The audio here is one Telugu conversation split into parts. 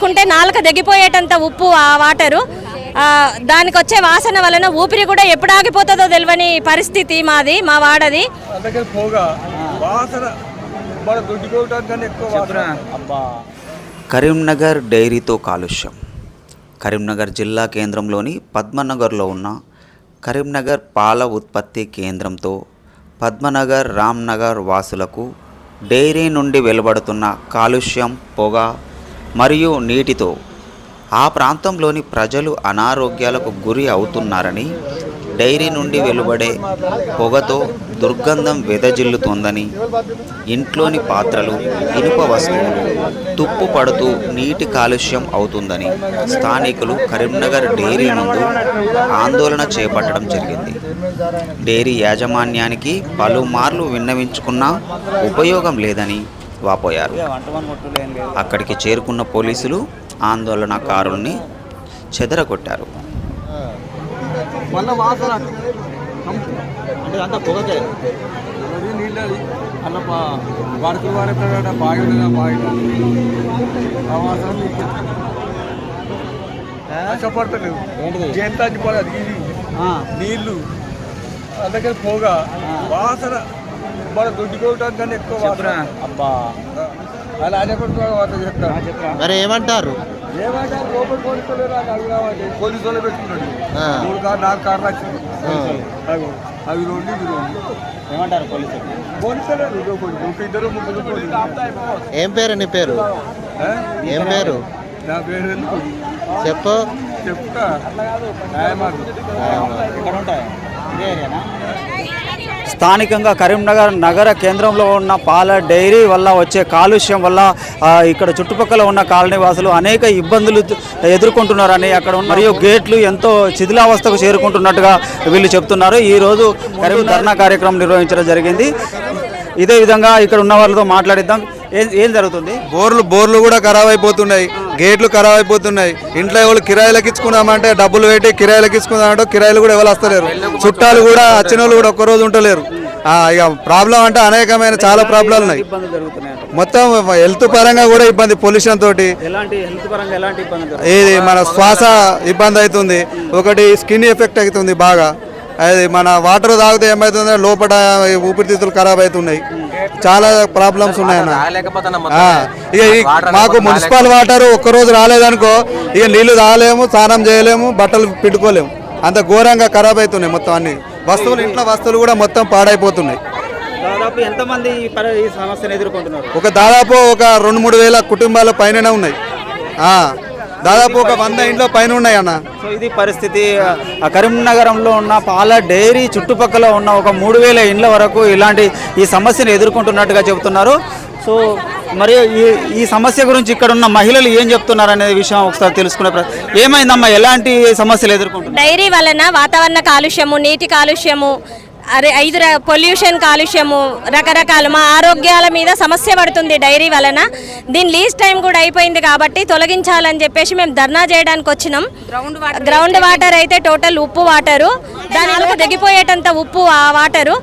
తీసుకుంటే నాలుక దగ్గిపోయేటంత ఉప్పు ఆ వాటరు. ఆ, దానికి వచ్చే వాసన వలన ఊపిరి కూడా ఎప్పుడు ఆగిపోతుందో తెలియని పరిస్థితి మాది మా వాడది. అందుకని పోగా వాసన మన దొడ్డిపోవటానికన్నా ఎక్కువ వాసన. అబ్బా. కరీంనగర్ డైరీతో కాలుష్యం. కరీంనగర్ జిల్లా కేంద్రంలోని పద్మనగర్లో ఉన్న కరీంనగర్ పాల ఉత్పత్తి కేంద్రంతో పద్మనగర్ రామ్నగర్ వాసులకు డైరీ నుండి వెలువడుతున్న కాలుష్యం పొగ మరియు నీటితో. ఆ ప్రాంతంలోని ప్రజలు అనారోగ్యాలకు గురి అవుతున్నారని డైరీ నుండి వెలువడే పొగతో దుర్గంధం వెదజిల్లుతోందని ఇంట్లోని పాత్రలు ఇనుప వస్తువులు తుప్పు పడుతూ నీటి కాలుష్యం అవుతుందని స్థానికులు కరీంనగర్ డైరీ ముందు ఆందోళన చేపట్టడం జరిగింది. డైరీ యాజమాన్యానికి పలుమార్లు విన్నవించుకున్నా ఉపయోగం లేదని వాపోయారు. అక్కడికి చేరుకున్న పోలీసులు ఆందోళనకారుల్ని చెదరగొట్టారు. అలా నీళ్ళు. అందుకని పోగా వాసన మన ఎక్కువ వాసన. అబ్బా. అలా వాసన మరి ఏమంటారు? ఏమంటారు? లోపల పోలీసులు నాకు అడుగుదామంటే పోలీసు వాళ్ళు పెట్టుకున్నాడు. ఆ. మూడు కారు నాలుగు కార్లు వచ్చింది ఆ. అవి అవి రెండు ఇవి రెండు ఏమంటారు పోలీసులు? పోలీసులే లోపలి ఒక ఇద్దరు ముగ్గురు పోలీసులు ఏం పేరు నీ పేరు? ఏం పేరు? నా పేరు ఎందుకు? చెప్పు. చెప్తా. న్యాయమార్గం ఇక్కడ ఉంటాయి? ఇదే ఏరియానా? స్థానికంగా కరీంనగర్ నగర కేంద్రంలో ఉన్న పాల డైరీ వల్ల వచ్చే కాలుష్యం వల్ల ఇక్కడ చుట్టుపక్కల ఉన్న కాలనీ వాసులు అనేక ఇబ్బందులు ఎదుర్కొంటున్నారని అక్కడ ఉన్న మరియు గేట్లు ఎంతో శిథిలావస్థకు చేరుకుంటున్నట్టుగా వీళ్ళు చెప్తున్నారు. ఈ రోజు కరీం ధర్నా కార్యక్రమం నిర్వహించడం జరిగింది. ఇదే విధంగా ఇక్కడ ఉన్న వాళ్ళతో మాట్లాడిద్దాం. ఏం జరుగుతుంది? బోర్లు బోర్లు కూడా ఖరాబ్ అయిపోతున్నాయి. గేట్లు ఖరాబ్ అయిపోతున్నాయి. ఇంట్లో ఎవరు కిరాయిలకు ఇచ్చుకుందామంటే డబ్బులు పెట్టి కిరాయిలకు ఇచ్చుకుందామంటే కిరాయిలు కూడా ఎవరు వస్తలేరు చుట్టాలు కూడా వచ్చిన వాళ్ళు కూడా ఒక్కరోజు ఉండలేరు. ఇక ప్రాబ్లం అంటే అనేకమైన చాలా ప్రాబ్లాలు ఉన్నాయి. మొత్తం హెల్త్ పరంగా కూడా ఇబ్బంది పొల్యూషన్ తోటి. ఇది మన శ్వాస ఇబ్బంది అవుతుంది. ఒకటి స్కిన్ ఎఫెక్ట్ అవుతుంది బాగా. అది మన వాటర్ తాగితే ఏమవుతుంది లోపల ఊపిరితిత్తులు ఖరాబ్ అవుతున్నాయి. చాలా ప్రాబ్లమ్స్ ఉన్నాయన్న. ఇక మాకు మున్సిపల్ వాటర్ ఒక్కరోజు రాలేదనుకో ఇక నీళ్ళు తాగలేము స్నానం చేయలేము బట్టలు పిండుకోలేము. అంత ఘోరంగా ఖరాబ్ అవుతున్నాయి మొత్తం అన్ని. వస్తువులు ఇంట్లో వస్తువులు కూడా మొత్తం పాడైపోతున్నాయి. దాదాపు ఎంతమంది ఈ సమస్యను ఎదుర్కొంటున్నారు? ఒక దాదాపు ఒక రెండు మూడు వేల కుటుంబాల పైననే ఉన్నాయి. ఆ, దాదాపు ఒక వంద ఇంట్లో పైన ఉన్నాయి అన్న. సో ఇది పరిస్థితి. ఆ కరీంనగరంలో ఉన్న పాల డైరీ చుట్టుపక్కల ఉన్న ఒక మూడు వేల ఇండ్ల వరకు ఇలాంటి ఈ సమస్యను ఎదుర్కొంటున్నట్టుగా చెబుతున్నారు. సో మరి ఈ ఈ సమస్య గురించి ఇక్కడ ఉన్న మహిళలు ఏం చెప్తున్నారు అనే విషయం ఒకసారి తెలుసుకునే ఏమైందమ్మా? ఎలాంటి సమస్యలు ఎదుర్కొంటున్నారు? డైరీ వలన వాతావరణ కాలుష్యము నీటి కాలుష్యము అరే ఐదు పొల్యూషన్ కాలుష్యము రకరకాల మా ఆరోగ్యాల మీద సమస్య పడుతుంది డైరీ వలన. దీని లీజ్ టైం కూడా అయిపోయింది కాబట్టి తొలగించాలని చెప్పేసి మేము ధర్నా చేయడానికి వచ్చినాం. గ్రౌండ్ వాటర్ అయితే టోటల్ ఉప్పు వాటరు. దాని వల్ల దగ్గిపోయేటంత ఉప్పు ఆ వాటరు.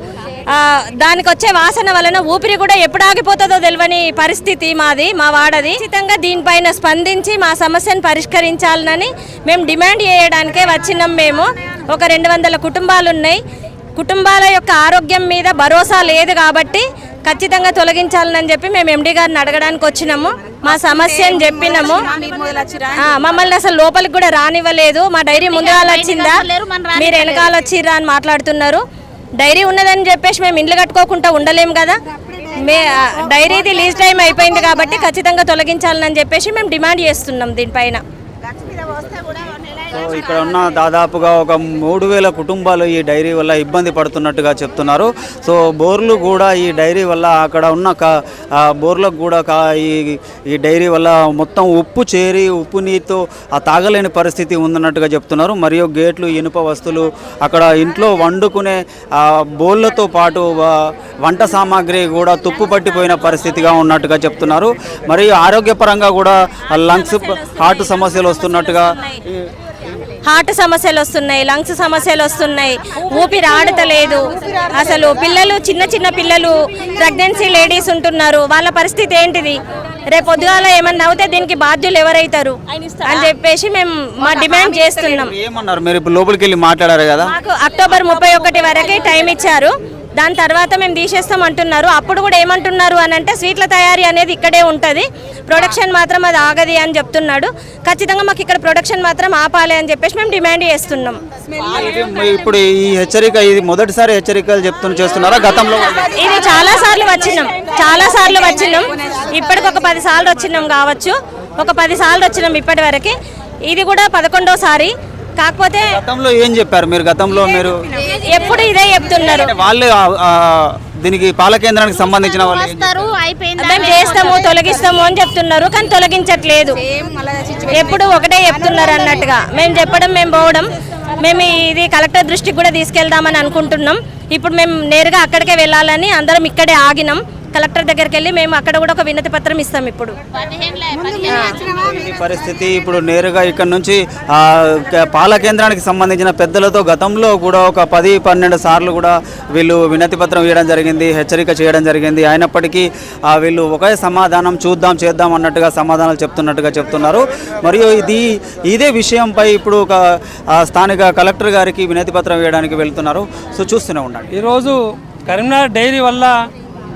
దానికి వచ్చే వాసన వలన ఊపిరి కూడా ఎప్పుడు ఆగిపోతుందో తెలియని పరిస్థితి మాది మా వాడది. ఖచ్చితంగా దీనిపైన స్పందించి మా సమస్యను పరిష్కరించాలని మేము డిమాండ్ చేయడానికే వచ్చినాం మేము. ఒక రెండు వందల కుటుంబాలు ఉన్నాయి కుటుంబాల యొక్క ఆరోగ్యం మీద భరోసా లేదు కాబట్టి ఖచ్చితంగా తొలగించాలని చెప్పి మేము ఎండి గారిని అడగడానికి వచ్చినాము. మా సమస్య అని చెప్పినాము. మమ్మల్ని అసలు లోపలికి కూడా రానివ్వలేదు. మా డైరీ ముందుగాల వచ్చిందా? మీరు వెనకాల వచ్చిర్రా అని మాట్లాడుతున్నారు. డైరీ ఉన్నదని చెప్పేసి మేము ఇండ్లు కట్టుకోకుండా ఉండలేము కదా. మే డైరీది లీజ్ టైం అయిపోయింది కాబట్టి ఖచ్చితంగా తొలగించాలని చెప్పేసి మేము డిమాండ్ చేస్తున్నాం దీనిపైన. సో ఇక్కడ ఉన్న దాదాపుగా ఒక మూడు వేల కుటుంబాలు ఈ డైరీ వల్ల ఇబ్బంది పడుతున్నట్టుగా చెప్తున్నారు. సో బోర్లు కూడా ఈ డైరీ వల్ల అక్కడ ఉన్న బోర్లకు కూడా కా ఈ ఈ డైరీ వల్ల మొత్తం ఉప్పు చేరి ఉప్పు నీరుతో ఆ తాగలేని పరిస్థితి ఉందన్నట్టుగా చెప్తున్నారు. మరియు గేట్లు ఇనుప వస్తువులు అక్కడ ఇంట్లో వండుకునే బోర్లతో పాటు వంట సామాగ్రి కూడా తుప్పు పట్టిపోయిన పరిస్థితిగా ఉన్నట్టుగా చెప్తున్నారు. మరియు ఆరోగ్యపరంగా కూడా లంగ్స్ హార్ట్ సమస్యలు వస్తున్నట్టుగా ఈ- హార్ట్ సమస్యలు వస్తున్నాయి లంగ్స్ సమస్యలు వస్తున్నాయి. ఊపిరి ఆడతలేదు. అసలు పిల్లలు చిన్న చిన్న పిల్లలు ప్రెగ్నెన్సీ లేడీస్ ఉంటున్నారు. వాళ్ళ పరిస్థితి ఏంటిది? రేపు పొద్దుగాల ఏమన్నా అవుతే దీనికి బాధ్యులు ఎవరైతారు? అని చెప్పేసి మేము మా డిమాండ్ చేస్తున్నాం. ఏమన్నారు? మీరు ఇప్పుడు లోపలికి వెళ్ళి మాట్లాడారు కదా. మాకు అక్టోబర్ ముప్పై ఒకటి వరకే టైం ఇచ్చారు. దాని తర్వాత మేము తీసేస్తాం అంటున్నారు. అప్పుడు కూడా ఏమంటున్నారు అని అంటే స్వీట్ల తయారీ అనేది ఇక్కడే ఉంటుంది. ప్రొడక్షన్ మాత్రం అది ఆగది అని చెప్తున్నాడు. ఖచ్చితంగా మాకు ఇక్కడ ప్రొడక్షన్ మాత్రం ఆపాలి అని చెప్పేసి మేము డిమాండ్ చేస్తున్నాం. ఇప్పుడు ఈ హెచ్చరిక ఇది మొదటిసారి హెచ్చరికలు చెప్తున్న చేస్తున్నారా? గతంలో? ఇది చాలా సార్లు వచ్చినాం. చాలా సార్లు వచ్చినాం. ఇప్పటికి ఒక పది సార్లు వచ్చినాం కావచ్చు. ఒక పది సార్లు వచ్చినాం ఇప్పటి వరకు. ఇది కూడా పదకొండోసారి. కాకపోతే గతంలో ఏం చెప్పారు? మీరు గతంలో మీరు ఎప్పుడు ఇదే చెప్తున్నారు. అంటే వాళ్ళే దీనికి పాల కేంద్రానికి సంబంధించిన వాళ్ళు? మేము చేస్తాము తొలగిస్తాము అని చెప్తున్నారు కానీ తొలగించట్లేదు. ఎప్పుడు ఒకటే చెప్తున్నారు అన్నట్టుగా. మేము చెప్పడం మేము పోవడం మేము ఇది కలెక్టర్ దృష్టికి కూడా తీసుకెళ్దామని అనుకుంటున్నాం. ఇప్పుడు మేము నేరుగా అక్కడికే వెళ్ళాలని అందరం ఇక్కడే ఆగినాం. కలెక్టర్ దగ్గరికి వెళ్ళి మేము అక్కడ కూడా ఒక వినతి పత్రం ఇస్తాం ఇప్పుడు. ఈ పరిస్థితి? ఇప్పుడు నేరుగా ఇక్కడ నుంచి పాల కేంద్రానికి సంబంధించిన పెద్దలతో గతంలో కూడా ఒక పది పన్నెండు సార్లు కూడా వీళ్ళు వినతి పత్రం ఇవ్వడం జరిగింది హెచ్చరిక చేయడం జరిగింది. అయినప్పటికీ ఆ, వీళ్ళు ఒకే సమాధానం చూద్దాం చేద్దాం అన్నట్టుగా సమాధానాలు చెప్తున్నట్టుగా చెప్తున్నారు. మరియు ఇది ఇదే విషయంపై ఇప్పుడు ఒక స్థానిక కలెక్టర్ గారికి వినతి పత్రం ఇవ్వడానికి వెళ్తున్నారు. సో చూస్తూనే ఉండండి. ఈరోజు కరీంనగర్ డైరీ వల్ల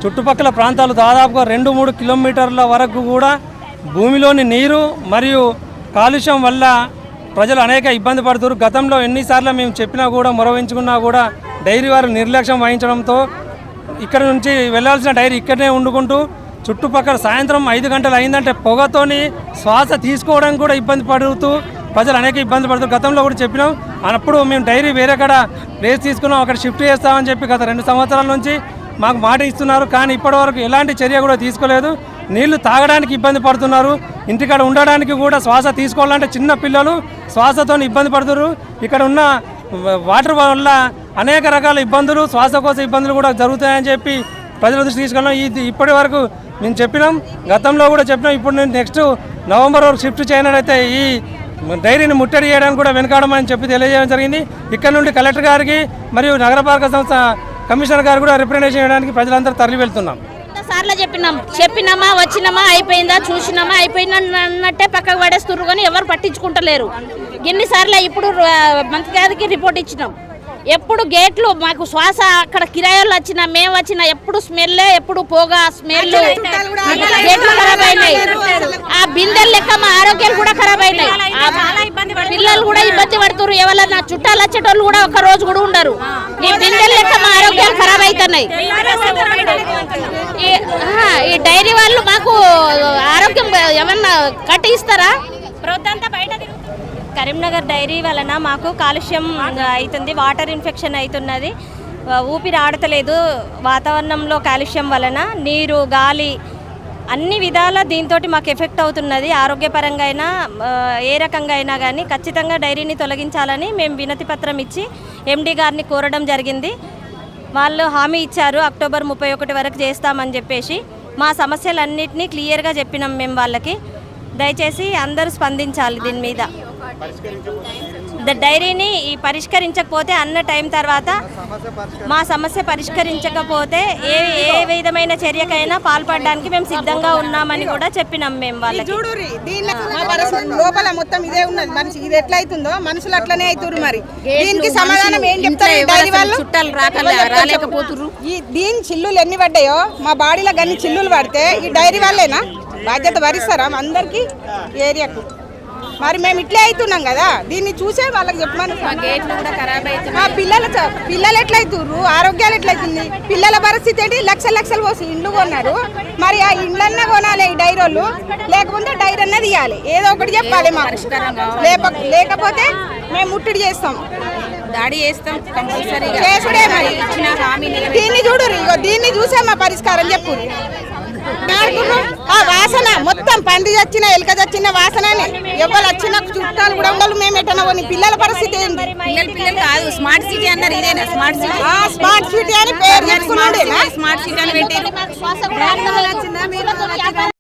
చుట్టుపక్కల ప్రాంతాలు దాదాపుగా రెండు మూడు కిలోమీటర్ల వరకు కూడా భూమిలోని నీరు మరియు కాలుష్యం వల్ల ప్రజలు అనేక ఇబ్బంది పడుతున్నారు. గతంలో ఎన్నిసార్లు మేము చెప్పినా కూడా మొరవించుకున్నా కూడా డైరీ వారు నిర్లక్ష్యం వహించడంతో ఇక్కడ నుంచి వెళ్ళాల్సిన డైరీ ఇక్కడనే వండుకుంటూ చుట్టుపక్కల సాయంత్రం ఐదు గంటలు అయిందంటే పొగతోని శ్వాస తీసుకోవడం కూడా ఇబ్బంది పడుతూ ప్రజలు అనేక ఇబ్బంది పడుతూ గతంలో కూడా చెప్పినాం. అప్పుడు మేము డైరీ వేరే కాడ ప్లేస్ తీసుకున్నాం. అక్కడ షిఫ్ట్ చేస్తామని చెప్పి గత రెండు సంవత్సరాల నుంచి మాకు మాట ఇస్తున్నారు కానీ ఇప్పటివరకు ఎలాంటి చర్య కూడా తీసుకోలేదు. నీళ్ళు తాగడానికి ఇబ్బంది పడుతున్నారు. ఇంటికాడ ఉండడానికి కూడా శ్వాస తీసుకోవాలంటే చిన్న పిల్లలు శ్వాసతో ఇబ్బంది పడుతున్నారు ఇక్కడ ఉన్న వాటర్ వల్ల అనేక రకాల ఇబ్బందులు శ్వాసకోశ ఇబ్బందులు కూడా జరుగుతాయని చెప్పి ప్రజల దృష్టి తీసుకెళ్ళాం. ఇది ఇప్పటి వరకు మేము చెప్పినాం. గతంలో కూడా చెప్పినాం. ఇప్పుడు నేను నెక్స్ట్ నవంబర్ వరకు షిఫ్ట్ చేయనైతే ఈ డైరీని ముట్టడి చేయడానికి కూడా వెనకాడమని చెప్పి తెలియజేయడం జరిగింది. ఇక్కడ నుండి కలెక్టర్ గారికి మరియు నగరపాలక సంస్థ కమిషనర్ గారు కూడా రిప్రజెంటేషన్ చేయడానికి ప్రజలందరూ తరలి వెళ్తున్నాం. సార్లు చెప్పినాం. చెప్పినామా వచ్చినామా అయిపోయిందా చూసినామా అయిపోయిందా అన్నట్టే పక్కకు పడేస్తుర్రు కానీ ఎవరు పట్టించుకుంటలేరు. ఎన్నిసార్లు ఇప్పుడు మంత్రి గారికి రిపోర్ట్ ఇచ్చినాం. ఎప్పుడు గేట్లు మాకు శ్వాస అక్కడ కిరాయిలు వచ్చినా మేము వచ్చినా ఎప్పుడు స్మెల్ ఎప్పుడు పోగా స్మెల్ గేట్లు ఖరాబ్ అయినాయి. ఆ బిందెలు లెక్క మా ఆరోగ్యాలు కూడా ఖరాబ్ అయినాయి. ఆ పిల్లలు కూడా ఇబ్బంది పడుతున్నారు. ఎవరన్నా చుట్టాలు వచ్చేటోళ్ళు కూడా ఒక రోజు కూడా ఉండరు. ఈ బిందెలు లెక్క మా ఆరోగ్యాలు ఖరాబ్ అవుతున్నాయి. ఈ- డైరీ వాళ్ళు మాకు ఆరోగ్యం ఏమన్నా కట్టి ఇస్తారా కరీంనగర్ డైరీ వలన మాకు కాలుష్యం అవుతుంది. వాటర్ ఇన్ఫెక్షన్ అవుతున్నది. ఊపిరి ఆడతలేదు. వాతావరణంలో కాలుష్యం వలన నీరు గాలి అన్ని విధాల దీంతో మాకు ఎఫెక్ట్ అవుతున్నది. ఆరోగ్యపరంగా అయినా ఏ రకంగా అయినా కానీ ఖచ్చితంగా డైరీని తొలగించాలని మేము వినతి పత్రం ఇచ్చి ఎండి గారిని కోరడం జరిగింది. వాళ్ళు హామీ ఇచ్చారు అక్టోబర్ ముప్పై ఒకటి వరకు చేస్తామని చెప్పేసి. మా సమస్యలన్నింటినీ క్లియర్గా చెప్పినాం మేము వాళ్ళకి. దయచేసి అందరూ స్పందించాలి దీని మీద. డైరీని ఈ పరిష్కరించకపోతే అన్న టైం తర్వాత మా సమస్య పరిష్కరించకపోతే ఏ ఏ విధమైన చర్యకైనా పాల్పడడానికి మేము సిద్ధంగా ఉన్నామని కూడా చెప్పినాం మేము వాళ్ళకి. లోపల మొత్తం ఇదే ఉన్నది. మనిషి ఇది ఎట్లా అవుతుందో మనుషులు అట్లనే అవుతురు మరి. దీనికి సమాధానం ఏం చెప్తారు ఈ డైరీ వాళ్ళు? చుట్టాలు ఈ దీని చిల్లులు ఎన్ని పడ్డాయో మా బాడీలో గన్ని చిల్లులు పడితే ఈ డైరీ వాళ్ళేనా? బాధ్యత భరిస్తారా అందరికి? ఏరియాకు మరి మేము ఇట్లే అవుతున్నాం కదా. దీన్ని చూసే వాళ్ళకి చెప్పమని. ఆ పిల్లల పిల్లలు ఎట్లయితుర్రు? ఆరోగ్యాలు ఎట్లయితుంది? పిల్లల పరిస్థితి ఏంటి? లక్షల లక్షలు పోసి ఇండ్లు కొన్నారు. మరి ఆ ఇండ్లన్నా కొనాలి ఈ డైరోళ్ళు లేకపోతే డైర్ అన్నది ఇవ్వాలి ఏదో ఒకటి చెప్పాలి మాకు. లేకపోతే మేము ముట్టడి చేస్తాం. దాడి చేస్తాం చేసుడే మరి. దీన్ని చూడు ఇగో. దీన్ని చూసే మా పరిష్కారం చెప్పు వాసన మొత్తం పంది చచ్చిన ఎలుక చచ్చిన వాసననే ఎవరు వచ్చిన చుట్టాలు కూడా ఉండాలి మేము ఎట్టన పిల్లల పరిస్థితి ఏంటి పిల్లలు పిల్లలు కాదు. స్మార్ట్ సిటీ అన్నారు ఇదేనా? Smart city. ఆ స్మార్ట్ సిటీ అని పేరు స్మార్ట్ సిటీ అని పెట్టారు.